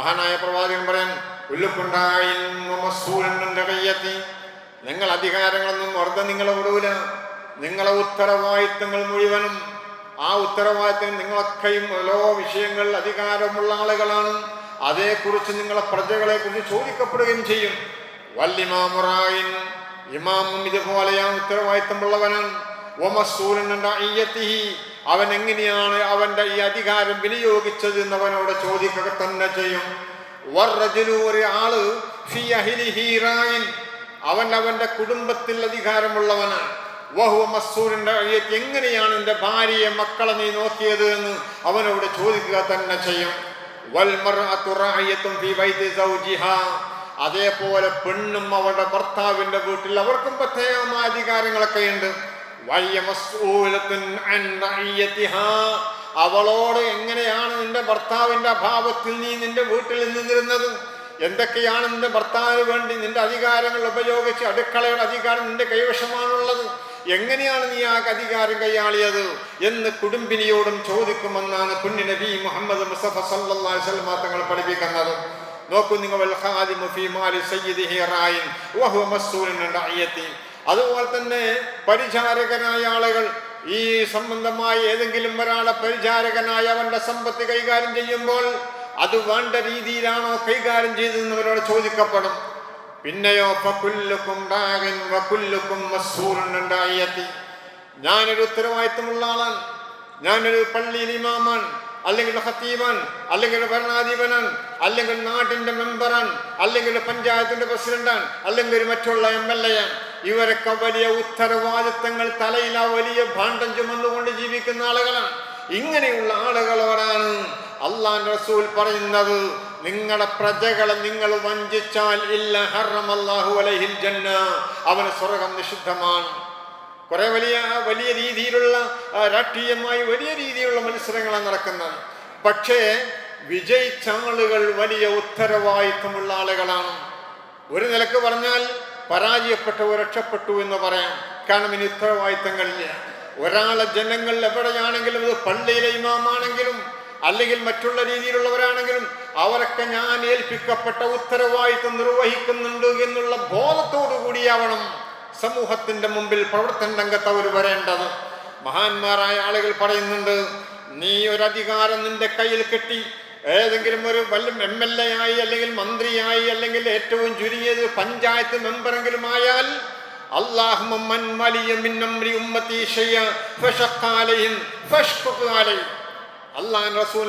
മഹാനായ പ്രവാചകൻ പറയാൻ നിങ്ങൾ അധികാരങ്ങളൊന്നും വെറുതെ നിങ്ങളെ വിടൂല. നിങ്ങളെ ഉത്തരവാദിത്തങ്ങൾ മുഴുവനും ആ ഉത്തരവാദിത്തം നിങ്ങളൊക്കെയും ഓരോ വിഷയങ്ങൾ അധികാരമുള്ള ആളുകളാണ്. അതേക്കുറിച്ച് നിങ്ങളെ പ്രജകളെ കുറിച്ച് ചോദിക്കപ്പെടുകയും ചെയ്യും. വല്ലിമാമുറായിൻ ഇമാമും ഇതുപോലെയാണ് ഉത്തരവാദിത്തമുള്ളവനാണ്. ഒമസൂലനീയത്തിഹി അവൻ എങ്ങനെയാണ് അവന്റെ ഈ അധികാരം വിനിയോഗിച്ചത് എന്ന് അവനോട് ചോദിക്കുക തന്നെ ചെയ്യും. അവൻ അവന്റെ കുടുംബത്തിൽ അധികാരമുള്ളവനാണ് എങ്ങനെയാണ് എന്റെ ഭാര്യയെ മക്കളെ നീ നോക്കിയത് എന്ന് അവനോട് ചോദിക്കുക തന്നെ ചെയ്യും. അതേപോലെ പെണ്ണും അവരുടെ ഭർത്താവിന്റെ വീട്ടിൽ അവർക്കും പ്രത്യേകമായ അധികാരങ്ങളൊക്കെ ഉണ്ട് അവളോട് എങ്ങനെയാണ് നിന്റെ ഭർത്താവിന്റെ അഭാവത്തിൽ നീ നിന്റെ വീട്ടിൽ നിന്നിരുന്നത്? എന്തൊക്കെയാണ് നിന്റെ ഭർത്താവിന് വേണ്ടി നിന്റെ അധികാരങ്ങൾ ഉപയോഗിച്ച് അടുക്കളയുടെ അധികാരം നിന്റെ കൈവശമാണുള്ളത്? എങ്ങനെയാണ് നീ ആ അധികാരം കൈയാളിയത്? എന്ന് കുടുംബിനിയോടും ചോദിക്കുമെന്നാണ് കുഞ്ഞിനബി നബി മുഹമ്മദ് മുസഫ വസല്ലം തങ്ങൾ പഠിപ്പിക്കുന്നത്. നോക്കൂ നിങ്ങൾ അതുപോലെ തന്നെ പരിചാരകനായ ആളുകൾ ഈ സംബന്ധമായി ഏതെങ്കിലും ഒരാളെ പരിചാരകനായ അവന്റെ സമ്പത്ത് കൈകാര്യം ചെയ്യുമ്പോൾ അത് വേണ്ട രീതിയിലാണോ കൈകാര്യം ചെയ്തതെന്ന് അവരോട് ചോദിക്കപ്പെടും. പിന്നെയോ ഞാനൊരു ഉത്തരവാദിത്തമുള്ള ആളാണ്. ഞാനൊരു പള്ളിയിൽ ഇമാമാണ് അല്ലെങ്കിൽ ഹത്തീമാൻ അല്ലെങ്കിൽ ഭരണാധിപനാണ് അല്ലെങ്കിൽ നാടിന്റെ മെമ്പറാണ് അല്ലെങ്കിൽ പഞ്ചായത്തിന്റെ പ്രസിഡന്റാണ് അല്ലെങ്കിൽ മറ്റുള്ള എം എൽ എ ആണ്. ഇവരൊക്കെ വലിയ ഉത്തരവാദിത്തങ്ങൾ തലയിൽ ആ വലിയ ഭാണ്ഡം ചുമന്നുകൊണ്ട് ജീവിക്കുന്ന ആളുകളാണ്. ഇങ്ങനെയുള്ള ആളുകളോടാണ് അള്ളാൻ റസൂൽ പറയുന്നത് നിങ്ങളുടെ പ്രജകളെ നിങ്ങൾ വഞ്ചിച്ചാൽ ഇല്ല അള്ളാഹു അലഹിൽ ജന്ന അവന് സ്വർഗം നിഷിദ്ധമാണ്. കുറെ വലിയ വലിയ രീതിയിലുള്ള രാഷ്ട്രീയമായി വലിയ രീതിയിലുള്ള മത്സരങ്ങളാണ് നടക്കുന്നത്. പക്ഷേ വിജയിച്ച ആളുകൾ വലിയ ഉത്തരവാദിത്തമുള്ള ആളുകളാണ്. ഒരു നിലയ്ക്ക് പറഞ്ഞാൽ പരാജയപ്പെട്ടവർ രക്ഷപ്പെട്ടു എന്ന് പറയാം. കാരണം ഇനി ഉത്തരവാദിത്തങ്ങളില്ല ഒരാളെ ജനങ്ങൾ എവിടെയാണെങ്കിലും അത് പള്ളിയിലെ ഇമാമാണെങ്കിലും അല്ലെങ്കിൽ മറ്റുള്ള രീതിയിലുള്ളവരാണെങ്കിലും അവരൊക്കെ ഞാൻ ഏൽപ്പിക്കപ്പെട്ട ഉത്തരവാദിത്വം നിർവഹിക്കുന്നുണ്ട് എന്നുള്ള ബോധത്തോടു കൂടിയാവണം സമൂഹത്തിന്റെ മുമ്പിൽ പ്രവർത്തന രംഗത്ത് അവർ വരേണ്ടത്. മഹാന്മാരായ ആളുകൾ പറയുന്നുണ്ട് നീ ഒരു അധികാരം നിന്റെ കയ്യിൽ കെട്ടി ഏതെങ്കിലും ഒരു വല്ല എം എൽ എ ആയി അല്ലെങ്കിൽ മന്ത്രിയായി അല്ലെങ്കിൽ ഏറ്റവും ചുരുങ്ങിയത് പഞ്ചായത്ത് മെമ്പറെങ്കിലും ആയാൽ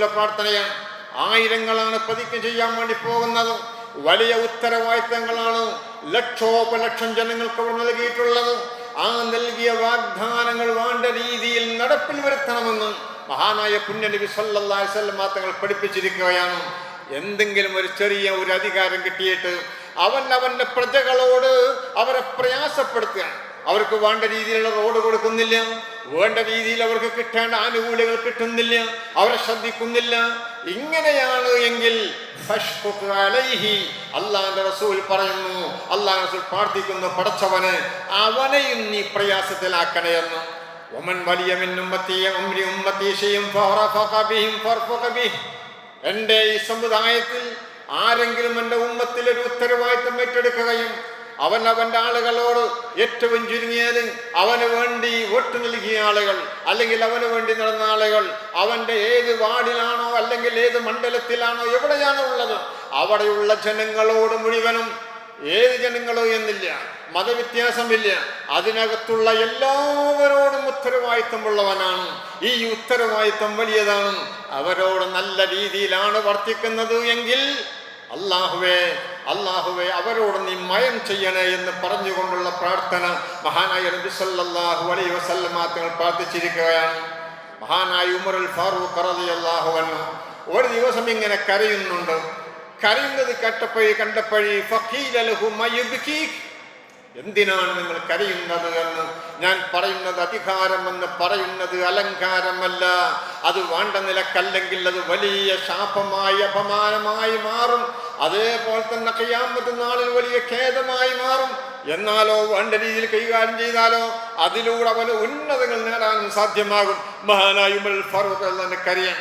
പ്രാർത്ഥനയാണ്. ആയിരങ്ങളാണ് പതിക്ക് ചെയ്യാൻ വേണ്ടി പോകുന്നത്. വലിയ ഉത്തരവാദിത്തങ്ങളാണ് ലക്ഷോപലക്ഷം ജനങ്ങൾക്ക് അവർ നൽകിയിട്ടുള്ളത്. ആ നൽകിയ വാഗ്ദാനങ്ങൾ വേണ്ട രീതിയിൽ നടപ്പിൽ വരുത്തണമെന്ന് മഹാനായ പുണ്യനബി അലൈഹി തങ്ങൾ പഠിപ്പിച്ചിരിക്കുകയാണ്. എന്തെങ്കിലും ഒരു ചെറിയ ഒരു അധികാരം കിട്ടിയിട്ട് അവൻ അവന്റെ പ്രജകളോട് അവരെ പ്രയാസപ്പെടുത്തുകയാണ് അവർക്ക് വേണ്ട രീതിയിലുള്ള റോഡ് കൊടുക്കുന്നില്ല. വേണ്ട രീതിയിൽ അവർക്ക് കിട്ടേണ്ട ആനുകൂല്യങ്ങൾ കിട്ടുന്നില്ല. അവരെ ശ്രദ്ധിക്കുന്നില്ല. ഇങ്ങനെയാണ് എങ്കിൽ അള്ളാന്റെ റസൂൽ പറയുന്നു അള്ളാഹ് റസൂൽ പ്രാർത്ഥിക്കുന്നു പടച്ചവന് അവനെയും നീ പ്രയാസത്തിലാക്കണേ എന്ന്. ഒമൻ വലിയ بهم ഉമ്രി به. എന്റെ ഈ സമുദായത്തിൽ ആരെങ്കിലും എന്റെ ഉമ്മത്തിൽ ഒരു ഉത്തരവാദിത്തം ഏറ്റെടുക്കുകയും അവൻ അവന്റെ ആളുകളോട് ഏറ്റവും ചുരുങ്ങിയത് അവന് വേണ്ടി വോട്ട് നൽകിയ ആളുകൾ അല്ലെങ്കിൽ അവന് വേണ്ടി നടന്ന ആളുകൾ അവന്റെ ഏത് വാർഡിലാണോ അല്ലെങ്കിൽ ഏത് മണ്ഡലത്തിലാണോ എവിടെയാണോ ഉള്ളത് അവിടെയുള്ള ജനങ്ങളോട് മുഴുവനും ഏത് ജനങ്ങളോ എന്നില്ല മതവ്യത്യാസമില്ല. അതിനകത്തുള്ള എല്ലാവരോടും ഉത്തരവാദിത്തമുള്ളവനാണ്. ഈ ഉത്തരവാദിത്തം വലിയതാണ്. അവരോട് നല്ല രീതിയിലാണ് വർത്തിക്കുന്നത് എങ്കിൽ അള്ളാഹുവേ അള്ളാഹുവേ അവരോട് നീ മയം ചെയ്യണേ എന്ന് പറഞ്ഞുകൊണ്ടുള്ള പ്രാർത്ഥന മഹാനായ നബി സല്ലല്ലാഹു അലൈഹി പ്രാർത്ഥിച്ചിരിക്കുകയാണ്. മഹാനായ ഉമറുൽ ഫാറൂഖ് റളിയല്ലാഹു അൻഹു ഒരു ദിവസം ഇങ്ങനെ കരയുന്നുണ്ട്. കരയുന്നത് കേട്ടപ്പോഴേ കണ്ടപ്പോഴേ എന്തിനാണ് നിങ്ങൾ കരയുന്നത് എന്ന് ഞാൻ പറയുന്നത് അധികാരം എന്ന് പറയുന്നത് അലങ്കാരമല്ല. അത് വേണ്ട നിലക്കല്ലെങ്കിൽ അത് വലിയ ശാപമായി അപമാനമായി മാറും. അതേപോലെ തന്നെ കയ്യാമത്ത് നാളിൽ വലിയ ഖേദമായി മാറും. എന്നാലോ വേണ്ട രീതിയിൽ കൈകാര്യം ചെയ്താലോ അതിലൂടെ അവന് ഉന്നതങ്ങൾ നേടാനും സാധ്യമാകും. മഹാനായുമൽ ഫറൂഖ് തന്നെ കരയാൻ.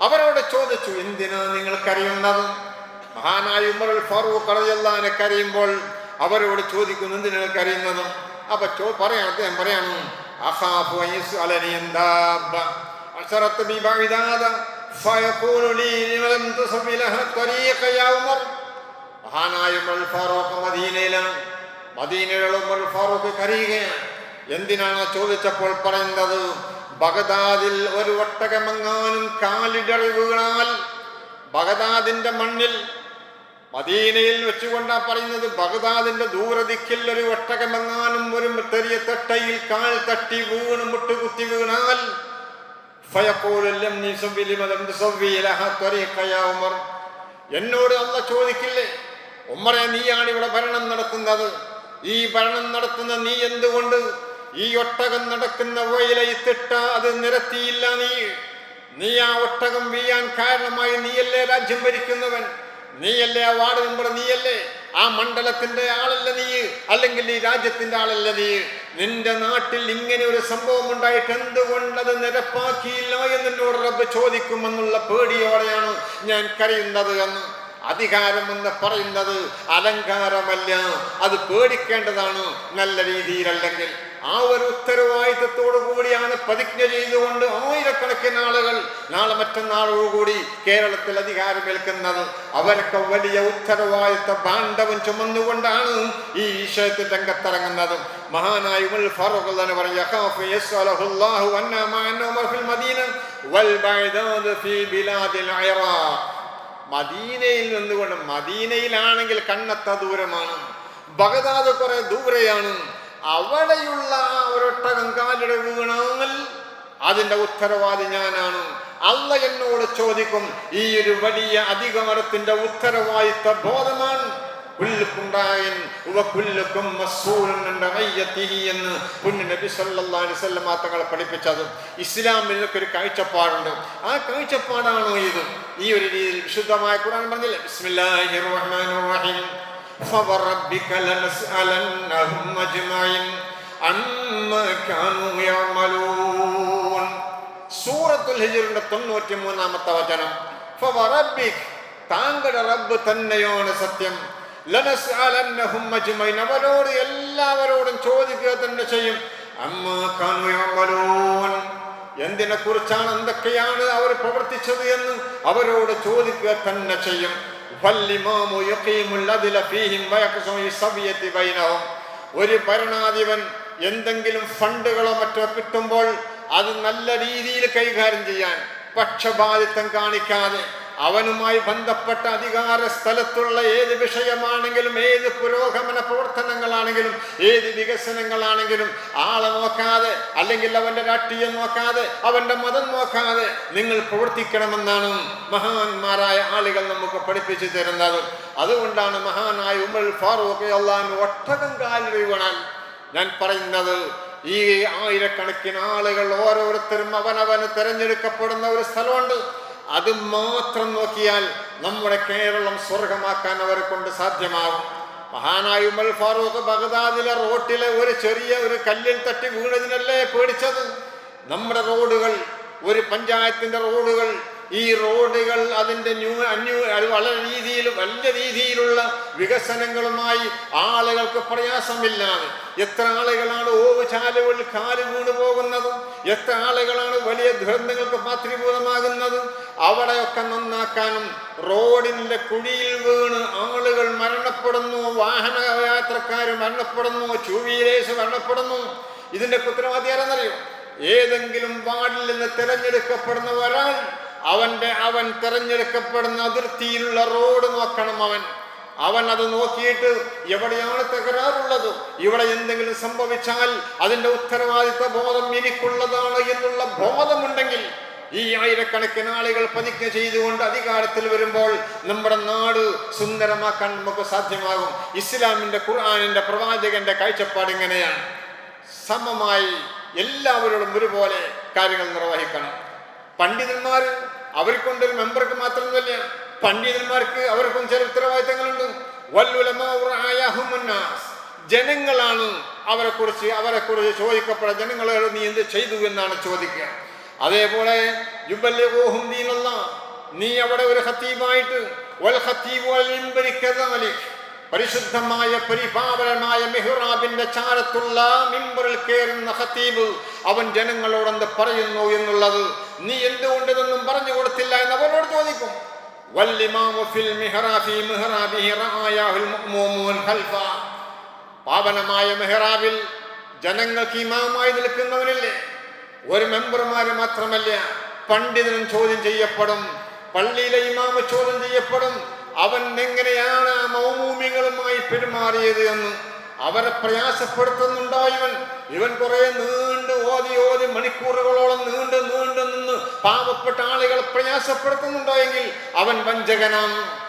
അവരോട് ചോദിച്ചു എന്തിനാ നിങ്ങൾക്കറിയുന്നത്? മഹാനായ ഉമർ ഫാറൂഖ് റളിയല്ലാഹു കരയുമ്പോൾ അവരോട് ചോദിക്കുന്നു എന്തിനാ കരയുന്നത് അപ്പൊ ചോ പറയാം അദ്ദേഹം പറയാണ് ലീ തരീഖ മഹാനായ ഉമർ ഫാറൂഖ് ഉമർ ഫാറൂഖ് എന്തിനാണ് ചോദിച്ചപ്പോൾ പറയുന്നത്? ബഗദാദിൽ ഒരു ഒട്ടകമെങ്ങാനും കാലിടറിവുകളാൽ ബഗദാദിന്റെ മണ്ണിൽ മദീനയിൽ വെച്ചുകൊണ്ടാ പറയുന്നത് ബഗദാദിന്റെ ദൂരദിക്കിൽ ഒരു ഒട്ടകമെങ്ങാനും ഒരു ചെറിയ തട്ടയിൽ കാൽ തട്ടി വീണ് മുട്ടുകുത്തി വീണാൽ എന്നോട് അല്ല ചോദിക്കില്ലേ ഉമ്മറെ നീയാണ് ഇവിടെ ഭരണം നടത്തുന്നത്? ഈ ഭരണം നടത്തുന്ന നീ എന്തുകൊണ്ട് ഈ ഒട്ടകം നടക്കുന്ന വഴിയിലെത്തിട്ട് അത് നിരത്തിയില്ല നീ. നീ ആ ഒട്ടകം വീയാൻ കാരണമായി നീയല്ലേ രാജ്യം ഭരിക്കുന്നവൻ? നീയല്ലേ ആ വാർഡ് മെമ്പർ നീയല്ലേ? ആ മണ്ഡലത്തിന്റെ ആളല്ല നീ? അല്ലെങ്കിൽ ഈ രാജ്യത്തിന്റെ ആളല്ല നീ? നിന്റെ നാട്ടിൽ ഇങ്ങനെ ഒരു സംഭവം ഉണ്ടായിട്ട് എന്തുകൊണ്ട് അത് നിരപ്പാക്കിയില്ല എന്ന് എന്നോട് റബ്ബ് ചോദിക്കുമെന്നുള്ള പേടിയോടെയാണ് ഞാൻ കരയുന്നത് എന്ന്. അധികാരം എന്ന് പറയുന്നത് അലങ്കാരമല്ല. അത് പേടിക്കേണ്ടതാണ്. നല്ല രീതിയിലല്ലെങ്കിൽ ആ ഒരു ഉത്തരവാദിത്തത്തോടു കൂടിയാണ് പ്രതിജ്ഞ ചെയ്തുകൊണ്ട് ആയിരക്കണക്കിന് ആളുകൾ നാളെ മറ്റന്നാളോടുകൂടി കേരളത്തിൽ അധികാരമേൽക്കുന്നത്. അവരൊക്കെ വലിയ ഉത്തരവാദിത്ത പാണ്ഡവം ചുമന്നുകൊണ്ടാണ് ഈ വിഷയത്തിൽ രംഗത്തിറങ്ങുന്നത്. മഹാനായ ഉമർ ഫാറൂഖ് തന്നെ പറഞ്ഞു "യഖാഫു യസ്അലഹുല്ലാഹു അന്നാ മഅന്ന ഉമർ ഫിൽ മദീന വൽ ബഅദാദ് ഫീ ബിലാദിൽ ഇറാഖ് മദീനയിൽ നിന്നുകൊണ്ട് മദീനയിലാണെങ്കിൽ കണ്ണത്ത ദൂരമാണ്. ബഗദാദ് കുറെ ദൂരെയാണ്. അവിടെയുള്ള ആ ഒരൊട്ടകം കാലിടെ വീണാൽ അതിന്റെ ഉത്തരവാദി ഞാനാണ്. അല്ല എന്നോട് ചോദിക്കും ഈ ഒരു വലിയ അധികമരത്തിന്റെ ഉത്തരവാദിത്ത ബോധമാണ് എന്ന് പുണ്യ നബി അലൈഹി തങ്ങളെ ഒരു കാഴ്ചപ്പാടുണ്ട്. ആ കാഴ്ചപ്പാടാണോ ഇത്? ഈ ഒരു രീതിയിൽ വിശുദ്ധമായ ഖുർആൻ പറഞ്ഞില്ലേ? ബിസ്മില്ലാഹിർ റഹ്മാനിർ റഹീം. فوربك لنسألنهم أجمعين عما كانوا يعملون സൂറത്തുൽ ഹിജറിന്റെ തൊണ്ണൂറ്റി മൂന്നാമത്തെ വചനം ഫവറബ്ബിക് താങ്കളുടെ റബ്ബ് തന്നെയാണ് സത്യം ലനസ്അലന്നഹും അജ്മൈൻ അവരോട് എല്ലാവരോടും ചോദിക്കുക തന്നെ ചെയ്യും അമ്മാ കാനു യഅമലൂൻ എന്തിനെ കുറിച്ചാണ് എന്തൊക്കെയാണ് അവർ പ്രവർത്തിച്ചത് എന്ന് അവരോട് ചോദിക്കുക തന്നെ ചെയ്യും ബൈനഹും. ഒരു ഭരണാധിപൻ എന്തെങ്കിലും ഫണ്ടുകളോ മറ്റോ കിട്ടുമ്പോൾ അത് നല്ല രീതിയിൽ കൈകാര്യം ചെയ്യാൻ പക്ഷപാതിത്വം കാണിക്കാതെ അവനുമായി ബന്ധപ്പെട്ട അധികാര സ്ഥലത്തുള്ള ഏത് വിഷയമാണെങ്കിലും ഏത് പുരോഗമന പ്രവർത്തനങ്ങളാണെങ്കിലും ഏത് വികസനങ്ങളാണെങ്കിലും ആളെ നോക്കാതെ അല്ലെങ്കിൽ അവന്റെ രാഷ്ട്രീയം നോക്കാതെ അവന്റെ മതം നോക്കാതെ നിങ്ങൾ പ്രവർത്തിക്കണമെന്നാണ് മഹാന്മാരായ ആളുകൾ നമുക്ക് പഠിപ്പിച്ചു തരുന്നത്. അതുകൊണ്ടാണ് മഹാനായ ഉമർ ഫാറൂഖ് അള്ളാൻ ഒട്ടകം കാലിൽ വീണാൽ ഞാൻ പറയുന്നത്. ഈ ആയിരക്കണക്കിന് ആളുകൾ ഓരോരുത്തരും അവനവന് തിരഞ്ഞെടുക്കപ്പെടുന്ന ഒരു സ്ഥലമുണ്ട്. അത് മാത്രം നോക്കിയാൽ നമ്മുടെ കേരളം സ്വർഗമാക്കാൻ അവരെ കൊണ്ട് സാധ്യമാകും. മഹാനായ ഉമൽ ഫാറൂഖ് ബഗ്ദാദിലെ റോട്ടിലെ ഒരു ചെറിയ ഒരു കല്ലിൽ തട്ടി വീണതിനല്ലേ പേടിച്ചത്? നമ്മുടെ റോഡുകൾ ഒരു പഞ്ചായത്തിന്റെ റോഡുകൾ ഈ റോഡുകൾ അതിന്റെ ന്യൂ അന്യൂ വളരെ രീതിയിൽ വലിയ രീതിയിലുള്ള വികസനങ്ങളുമായി ആളുകൾക്ക് പ്രയാസമില്ലാതെ എത്ര ആളുകളാണ് ഓവ് ചാലുകളിൽ കാൽ വീണു പോകുന്നത്? എത്ര ആളുകളാണ് വലിയ ദുരന്തങ്ങൾക്ക് പാത്രീഭൂതമാകുന്നത്? അവിടെയൊക്കെ നന്നാക്കാനും റോഡിന്റെ കുഴിയിൽ വീണ് ആളുകൾ മരണപ്പെടുന്നു വാഹന യാത്രക്കാർ മരണപ്പെടുന്നു ടൂ മരണപ്പെടുന്നു. ഇതിന്റെ ഉത്തരവാദി ആരെന്നറിയോ? ഏതെങ്കിലും വാർഡിൽ നിന്ന് തിരഞ്ഞെടുക്കപ്പെടുന്ന ഒരാൾ അവന്റെ അവൻ തിരഞ്ഞെടുക്കപ്പെടുന്ന അതിർത്തിയിലുള്ള റോഡ് നോക്കണം അവൻ. അവൻ അത് നോക്കിയിട്ട് എവിടെയാണ് തകരാറുള്ളത്? ഇവിടെ എന്തെങ്കിലും സംഭവിച്ചാൽ അതിന്റെ ഉത്തരവാദിത്ത ബോധം എനിക്കുള്ളതാണ് എന്നുള്ള ബോധമുണ്ടെങ്കിൽ ഈ ആയിരക്കണക്കിന് ആളുകൾ പതിക്ക ചെയ്തുകൊണ്ട് അധികാരത്തിൽ വരുമ്പോൾ നമ്മുടെ നാട് സുന്ദരമാക്കാൻ നമുക്ക് സാധ്യമാകും. ഇസ്ലാമിന്റെ ഖുർആാനിന്റെ പ്രവാചകന്റെ കാഴ്ചപ്പാട് ഇങ്ങനെയാണ്. സമമായി എല്ലാവരോടും ഒരുപോലെ കാര്യങ്ങൾ നിർവഹിക്കണം. പണ്ഡിതന്മാർ അവർക്കൊണ്ടൊരു മെമ്പർക്ക് മാത്രമല്ല പണ്ഡിതന്മാർക്ക് അവർക്കും ചില ഉത്തരവാദിത്തങ്ങളുണ്ട്. ജനങ്ങളാണ് അവരെ കുറിച്ച് അവരെ കുറിച്ച് ചോദിക്കപ്പെട്ട ജനങ്ങളോട് നീ എന്ത് ചെയ്തു എന്നാണ് ചോദിക്കുക. അതേപോലെ നീ അവിടെ ഒരു ഹത്തീബായിട്ട് പരിശുദ്ധമായ പരിപാവനമായ മെഹ്റാബിന്റെ ചാരത്തുള്ള മിമ്പറിൽ കയറുന്ന ഹത്തീബ് അവൻ ജനങ്ങളോട് പറയുന്നു എന്നുള്ളത് നീ എന്തുകൊണ്ട് ഇതൊന്നും പറഞ്ഞു കൊടുത്തില്ല എന്ന് അവരോട് ചോദിക്കും. വല്ലിമാമു ഫിൽ മിഹ്റാബി മിഹ്റാബിഹി റആയാഹുൽ മുഅ്മുൻ ഖൽഫ. പാവനമായ മെഹ്റാബിൽ ജനങ്ങൾക്ക് ഇമാമായി നിൽക്കുന്നവരില്ലേ? ഒരു മെമ്പർമാര് മാത്രമല്ല പണ്ഡിതനും ചോദ്യം ചെയ്യപ്പെടും പള്ളിയിലെ ഇമാമ ചോദ്യം ചെയ്യപ്പെടും അവൻ എങ്ങനെയാണ് ആ മൗമൂമ്യങ്ങളുമായി പെരുമാറിയത് എന്ന്. അവരെ പ്രയാസപ്പെടുത്തുന്നുണ്ടോ ഇവൻ ഇവൻ കുറെ നീണ്ട് ഓതി ഓതി മണിക്കൂറുകളോളം നീണ്ട് നീണ്ട് നിന്ന് പാവപ്പെട്ട ആളുകളെ പ്രയാസപ്പെടുത്തുന്നുണ്ടോ എങ്കിൽ അവൻ വഞ്ചകനാം.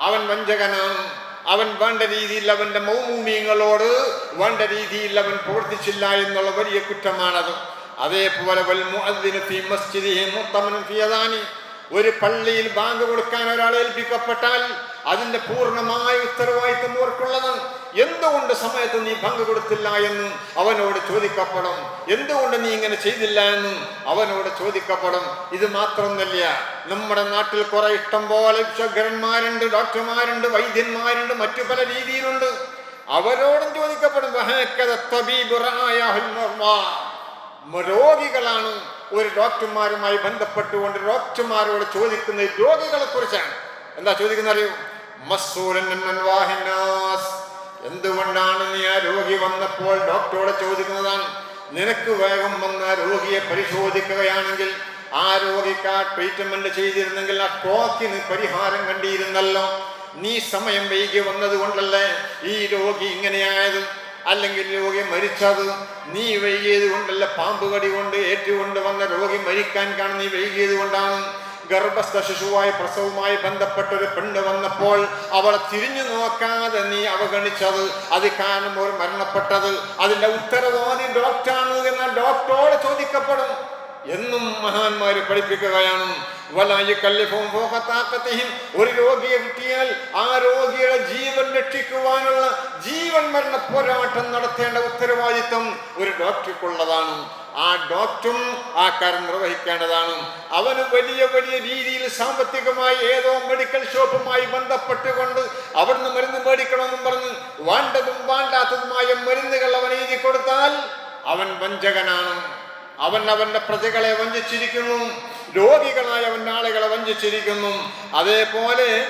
അവൻ വഞ്ചകനാം. അവൻ വേണ്ട രീതിയിൽ അവന്റെ മൗമൂമിയങ്ങളോട് വേണ്ട രീതിയിൽ അവൻ പ്രവർത്തിച്ചില്ല എന്നുള്ള വലിയ കുറ്റമാണത്. അതേപോലെ ഒരു പള്ളിയിൽ ബാങ്ക് കൊടുക്കാൻ ഒരാൾ ഏൽപ്പിക്കപ്പെട്ടാൽ അതിന്റെ പൂർണമായ ഉത്തരവാദിത്വം ഓർക്കുള്ളതാണ് എന്തുകൊണ്ട് സമയത്ത് നീ പങ്കു കൊടുത്തില്ല എന്നും അവനോട് ചോദിക്കപ്പെടും എന്തുകൊണ്ട് നീ ഇങ്ങനെ ചെയ്തില്ല എന്നും അവനോട് ചോദിക്കപ്പെടും ഇത് മാത്രമൊന്നല്ല നമ്മുടെ നാട്ടിൽ കുറെ ഇഷ്ടം പോലെ വിശ്വഗ്രന്മാരുണ്ട് ഡോക്ടർമാരുണ്ട് വൈദ്യന്മാരുണ്ട് മറ്റു പല രീതിയിലുണ്ട്. അവരോടും ചോദിക്കപ്പെടും. രോഗികളാണ് ഒരു ഡോക്ടർമാരുമായി ബന്ധപ്പെട്ടുകൊണ്ട് ഡോക്ടർമാരോട് ചോദിക്കുന്ന രോഗികളെ കുറിച്ചാണ്. എന്താ ചോദിക്കുന്ന അറിയൂ. എന്തുകൊണ്ടാണ് നീ ആ രോഗി വന്നപ്പോൾ ഡോക്ടറോട് ചോദിക്കുന്നതാണ്? നിനക്ക് വേഗം വന്ന രോഗിയെ പരിശോധിക്കുകയാണെങ്കിൽ ആ രോഗിക്ക് ആ ട്രീറ്റ്മെന്റ് ചെയ്തിരുന്നെങ്കിൽ ആ സ്ട്രോക്കിന് പരിഹാരം കണ്ടിരുന്നല്ലോ. നീ സമയം വൈകി വന്നത് കൊണ്ടല്ലേ ഈ രോഗി ഇങ്ങനെയായത്? അല്ലെങ്കിൽ രോഗി മരിച്ചത്? നീ വൈകിയത് കൊണ്ടല്ല പാമ്പ് കടി കൊണ്ട് ഏറ്റുകൊണ്ട് വന്ന രോഗി മരിക്കാൻ കാണും നീ വൈകിയത് കൊണ്ടാണ് ഗർഭസ്ഥ ശിശുവായി പ്രസവവുമായി ബന്ധപ്പെട്ട ഒരു പെണ്ണ് വന്നപ്പോൾ അവളെ തിരിഞ്ഞു നോക്കാതെ നീ അവഗണിച്ചത് അത് കാരണം ഒരു മരണപ്പെട്ടത്. അതിന്റെ ഉത്തരവാദി ഡോക്ടറാണ് എന്ന ഡോക്ടറോട് ചോദിക്കപ്പെടും. എന്നും മഹാന്മാര് പഠിപ്പിക്കുകയാണ്. ഒരു രോഗിയെ കിട്ടിയാൽ ആ രോഗിയുടെ ജീവൻ രക്ഷിക്കുവാനുള്ള ജീവൻ മരണ പോരാട്ടം നടത്തേണ്ട ഉത്തരവാദിത്വം ഒരു ഡോക്ടർക്കുള്ളതാണ്. ആ ഡോക്ടറും ആ കാര്യം നിർവഹിക്കേണ്ടതാണ്. അവന് വലിയ വലിയ രീതിയിൽ സാമ്പത്തികമായി ഏതോ മെഡിക്കൽ ഷോപ്പുമായി ബന്ധപ്പെട്ടുകൊണ്ട് അവിടുന്ന് മരുന്ന് മേടിക്കണമെന്നും പറഞ്ഞ് വേണ്ടതും വേണ്ടാത്തതുമായ മരുന്നുകൾ അവൻ എഴുതി കൊടുത്താൽ അവൻ വഞ്ചകനാണ്. അവൻ അവന്റെ പ്രജകളെ വഞ്ചിച്ചിരിക്കുന്നു. രോഗികളായ അവൻ ആളുകളെ വഞ്ചിച്ചിരിക്കുന്നു. അതേപോലെ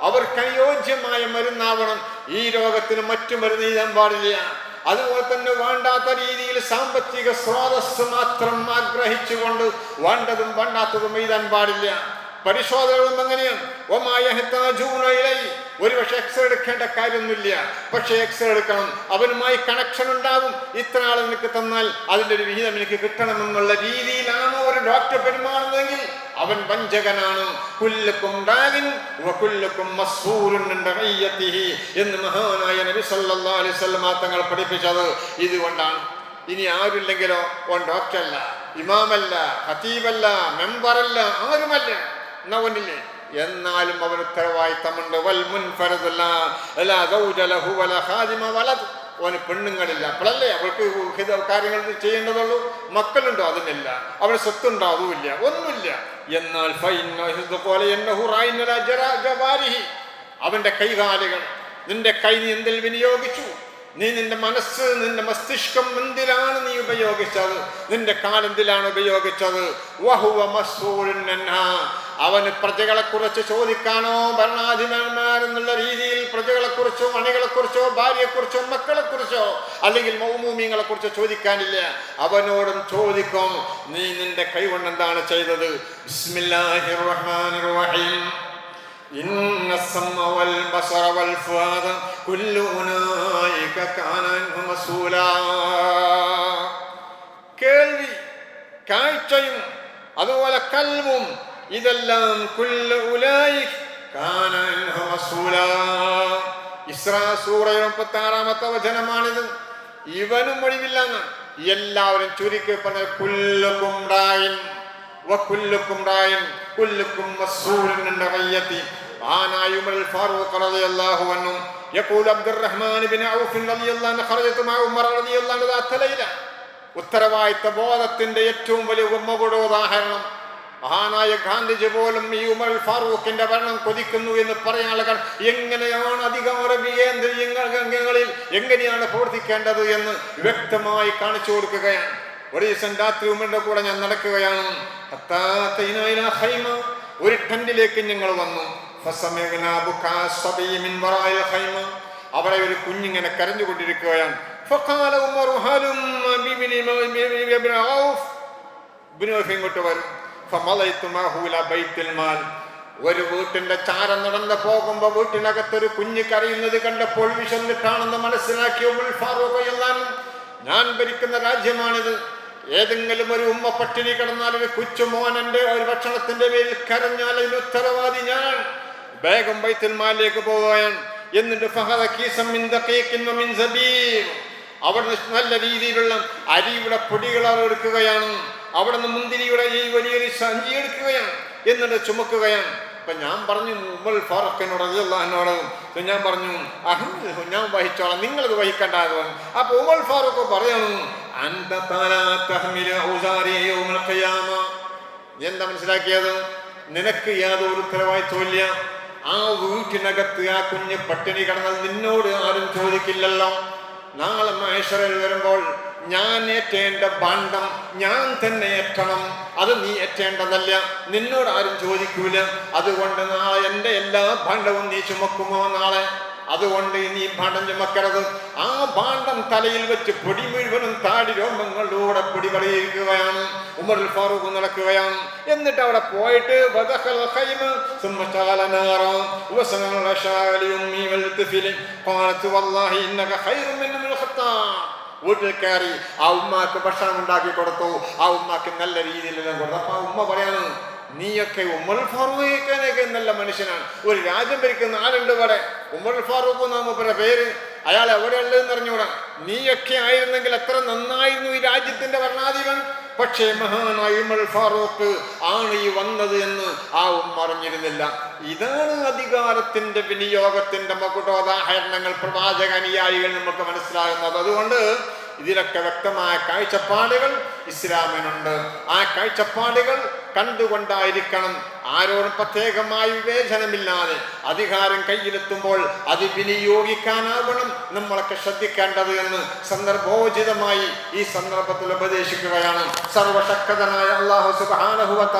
അവർക്ക് അനുയോജ്യമായ മരുന്നാവണം. ഈ രോഗത്തിന് മറ്റു മരുന്ന് എഴുതാൻ പാടില്ല. അതുപോലെ തന്നെ വേണ്ടാത്ത രീതിയിൽ സാമ്പത്തിക സ്രോതസ് മാത്രം ആഗ്രഹിച്ചുകൊണ്ട് വേണ്ടതും വേണ്ടാത്തതും എഴുതാൻ പാടില്ല. പരിശോധനകളും അങ്ങനെയാണ്. ഒരു പക്ഷെ എക്സ്റേ എടുക്കേണ്ട കാര്യമൊന്നുമില്ല. പക്ഷെ എക്സ്റേ എടുക്കണം. അവനുമായി കണക്ഷൻ ഉണ്ടാകും ഇത്ര ആൾ നിനക്ക് തന്നാൽ അതിന്റെ ഒരു വിഹിതം എനിക്ക് കിട്ടണമെന്നുള്ള രീതിയിലാണ് ഒരു ഡോക്ടർ പെരുമാറുന്നതെങ്കിൽ അവൻ വഞ്ചകനാണ്. കുല്ലുക്കും എന്ന് മഹാനായ നബി സല്ലല്ലാഹു അലൈഹി തങ്ങൾ പഠിപ്പിച്ചത്. ഇതുകൊണ്ടാണ്. ഇനി ആരില്ലെങ്കിലോ ഓൻ ഡോക്ടറല്ല ഇമാമല്ല ഖതീബല്ല മെമ്പറല്ല ആരുമല്ല. എന്നാ ഒന്നില്ലേ എന്നാലും അവൻ ഉത്തരവാദിത്തമുണ്ട് വൽ മുൻ അവന് പെണ്ണുങ്ങളില്ല. അപ്പോഴല്ലേ അവൾക്ക് കാര്യങ്ങൾ ചെയ്യേണ്ടതുള്ളൂ? മക്കളുണ്ടോ? അതിനില്ല. അവന് സ്വത്തുണ്ടോ? അതുമില്ല. ഒന്നുമില്ല. എന്നാൽ പോലെ അവന്റെ കൈകാലുകൾ. നിന്റെ കൈ നീ എന്തിൽ വിനിയോഗിച്ചു? നീ നിന്റെ മനസ്സ് നിന്റെ മസ്തിഷ്കം എന്തിലാണ് നീ ഉപയോഗിച്ചത്? നിന്റെ കാലെന്തിലാണ് ഉപയോഗിച്ചത്? വഹുവ. അവന് പ്രജകളെ കുറിച്ച് ചോദിക്കാനോ ഭരണാധിപന്മാരെന്നുള്ള രീതിയിൽ പ്രജകളെ കുറിച്ചോ അണികളെ കുറിച്ചോ ഭാര്യയെ കുറിച്ചോ മക്കളെ കുറിച്ചോ അല്ലെങ്കിൽ മൗമൂമിയങ്ങളെ കുറിച്ചോ ചോദിക്കാനില്ല അവനോടും ചോദിക്കും നീ നിന്റെ കൈകൊണ്ട് എന്താണ് ചെയ്തത് ബിസ്മില്ലാഹിർ റഹ്മാനിർ റഹീം إن السمع والبصر والفؤاد كل أولئك كان عنه مسؤولا കേൾവി കാഴ്ചയും അതുപോലെ കൽവും ഇതെല്ലാം കുല്ല ഉലായി കാനാൻ അൻഹു മസ്ഊലാ. ഇസ്രാ സൂറയുടെ മുപ്പത്തി ആറാമത്തെ വചനമാണിത് ഇവനും ഒഴിവില്ലെന്ന് എല്ലാവരും ചുരുക്കി പറഞ്ഞ കുല്ലുക്കും റായിൻ وكلكم راع كلكم مسؤول عن رعيته عن عمر الفاروق رضي الله عنه يقول عبد الرحمن بن عوف رضي الله عنه خرجت مع عمر رضي الله عنه ذات ليله ഉത്തരവാദിത്ത ബോധത്തിന്റെ ഏറ്റവും വലിയ ഉമ്മകളുടെ ഉദാഹരണം മഹാനായ ഗാന്ധിജി പോലും ഈ ഉമർ ഫാറൂഖിന്റെ ഭരണം കൊതിക്കുന്നു എന്ന് പറയുന്ന ആളുകൾ എങ്ങനെയാണ് അധികാര അംഗങ്ങളിൽ എങ്ങനെയാണ് പ്രവർത്തിക്കേണ്ടത് എന്ന് വ്യക്തമായി കാണിച്ചു കൊടുക്കുകയാണ്. ഒരു ദിവസം രാത്രി ഉമ്മയുടെ കൂടെ ഞാൻ നടക്കുകയാണ്. ഒരു ടെന്റിലേക്ക് ഞങ്ങൾ വന്നു. അവരെ ഒരു കുഞ്ഞിങ്ങനെ കരഞ്ഞുകൊണ്ടിരിക്കുകയാണ്. ഇങ്ങോട്ട് വരും. ഒരു വീട്ടിന്റെ ചാരം നടന്ന് പോകുമ്പോ വീട്ടിനകത്തൊരു കുഞ്ഞ് കരയുന്നത് കണ്ടപ്പോൾ വിശന്നിട്ടാണെന്ന് മനസ്സിലാക്കിയ ഞാൻ ഭരിക്കുന്ന രാജ്യമാണിത്. ഏതെങ്കിലും ഒരു ഉമ്മ പട്ടിണി കിടന്നാൽ ഒരു കൊച്ചുമോനന്റെ ഒരു ഭക്ഷണത്തിന്റെ പേരിൽ കരഞ്ഞാൽ അതിന് ഉത്തരവാദി ഞാൻ. വേഗം ബൈത്തുൽ മാലിലേക്ക് പോവുകയാണ്. എന്നിട്ട് മിൻ അവിടെ നല്ല രീതിയിലുള്ള അരിയുടെ അവർ എടുക്കുകയാണ്. അവിടെ നിന്ന് മുന്തിരിയുടെ ഈ വലിയ സഞ്ചി എടുക്കുകയാണ് എന്നിട്ട് ചുമക്കുകയാണ്. അപ്പൊ ഞാൻ പറഞ്ഞു ഉമ്മൽ ഫാറൂഖിനോട് അള്ളാഹിനോട് ഞാൻ പറഞ്ഞു അഹം ഞാൻ വഹിച്ചോളാം. നിങ്ങളത് വഹിക്കണ്ടാകും പറഞ്ഞു അപ്പൊ ഉമൽ ഫാറൂഖ് പറയണു എന്താ മനസ്സിലാക്കിയത്? നിനക്ക് യാതൊരു ഉത്തരവാദിത്വമില്ല ആ വീട്ടിനകത്ത് ആ കുഞ്ഞ് പട്ടിണി കിടന്നാൽ നിന്നോട് ആരും ചോദിക്കില്ലല്ലോ. നാളെ മഹേശ്വരൻ വരുമ്പോൾ ഞാൻ ഏറ്റേണ്ട ഭാണ്ഡം ഞാൻ തന്നെ ഏറ്റണം. അത് നീ ഏറ്റേണ്ടതല്ല. നിന്നോട് ആരും ചോദിക്കൂല. അതുകൊണ്ട് നാളെ എന്റെ എല്ലാ ഭാണ്ഡവും നീ ചുമക്കുമോ നാളെ? അതുകൊണ്ട് ഇനി ഭാണ്ഡം ചുമക്കരുത്. ആ ഭാണ്ഡം തലയിൽ വെച്ച് പൊടി മുഴുവനും താടി രോമങ്ങളിലൂടെ പിടികളിയിരിക്കുകയാണ് ഉമർ ഫാറൂഖ് നടക്കുകയാണ്. എന്നിട്ട് അവിടെ പോയിട്ട് വീട്ടിൽ കയറി ആ ഉമ്മാക്ക് ഭക്ഷണം ഉണ്ടാക്കി കൊടുത്തു. ആ ഉമ്മാക്ക് നല്ല രീതിയിലെല്ലാം കൊടുത്തു. അപ്പൊ ആ ഉമ്മ പറയാണ് നീയൊക്കെ ഉമർ ഫാറൂഖിനൊക്കെ നല്ല മനുഷ്യനാണ്. ഒരു രാജ്യം ഭരിക്കുന്ന ആളുണ്ട് ഇവിടെ. ഉമർ ഫാറൂഖ് നാമപ്പുറ പേര്? അയാൾ എവിടെയുള്ളതെന്ന് അറിഞ്ഞൂടാ നീയൊക്കെ ആയിരുന്നെങ്കിൽ എത്ര നന്നായിരുന്നു ഈ രാജ്യത്തിന്റെ ഭരണാധിപൻ? പക്ഷേ മഹാനായ ഉമർ ഫാറൂഖ് ആണ് ഈ വന്നത് എന്ന് ആ ഉമ്മ അറിഞ്ഞിരുന്നില്ല. ഇതാണ് അധികാരത്തിന്റെ വിനിയോഗത്തിന്റെ മകുടോദാഹരണങ്ങൾ പ്രവാചക അനുയായികൾ നമുക്ക് മനസ്സിലാകുന്നത്. അതുകൊണ്ട് ഇതിലൊക്കെ വ്യക്തമായ കാഴ്ചപ്പാടുകൾ ഇസ്ലാമിനുണ്ട്. ആ കാഴ്ചപ്പാടുകൾ കണ്ടുകൊണ്ടായിരിക്കണം. ആരോടും പ്രത്യേകമായി വിവേചനമില്ലാതെ അധികാരം കയ്യിലെത്തുമ്പോൾ അത് വിനിയോഗിക്കാനാവണം നമ്മളൊക്കെ ശ്രദ്ധിക്കേണ്ടത് എന്ന് സന്ദർഭോചിതമായി ഈ സന്ദർഭത്തിൽ ഉപദേശിക്കുകയാണ്. സർവശക്തനായ അള്ളാഹു സുബാനഹുവ